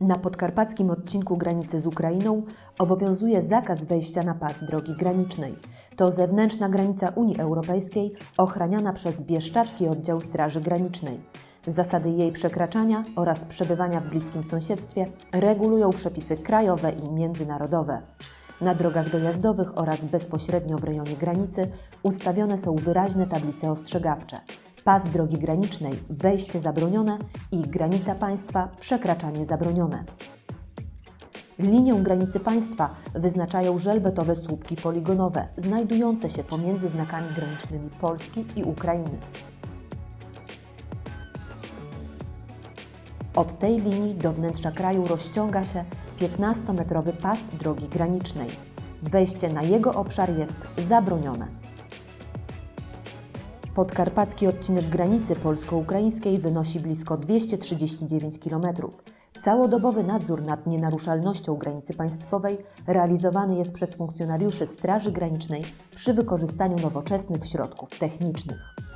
Na podkarpackim odcinku granicy z Ukrainą obowiązuje zakaz wejścia na pas drogi granicznej. To zewnętrzna granica Unii Europejskiej ochraniana przez Bieszczacki Oddział Straży Granicznej. Zasady jej przekraczania oraz przebywania w bliskim sąsiedztwie regulują przepisy krajowe i międzynarodowe. Na drogach dojazdowych oraz bezpośrednio w rejonie granicy ustawione są wyraźne tablice ostrzegawcze. Pas drogi granicznej, wejście zabronione i granica państwa, przekraczanie zabronione. Linię granicy państwa wyznaczają żelbetowe słupki poligonowe, znajdujące się pomiędzy znakami granicznymi Polski i Ukrainy. Od tej linii do wnętrza kraju rozciąga się 15-metrowy pas drogi granicznej. Wejście na jego obszar jest zabronione. Podkarpacki odcinek granicy polsko-ukraińskiej wynosi blisko 239 km. Całodobowy nadzór nad nienaruszalnością granicy państwowej realizowany jest przez funkcjonariuszy Straży Granicznej przy wykorzystaniu nowoczesnych środków technicznych.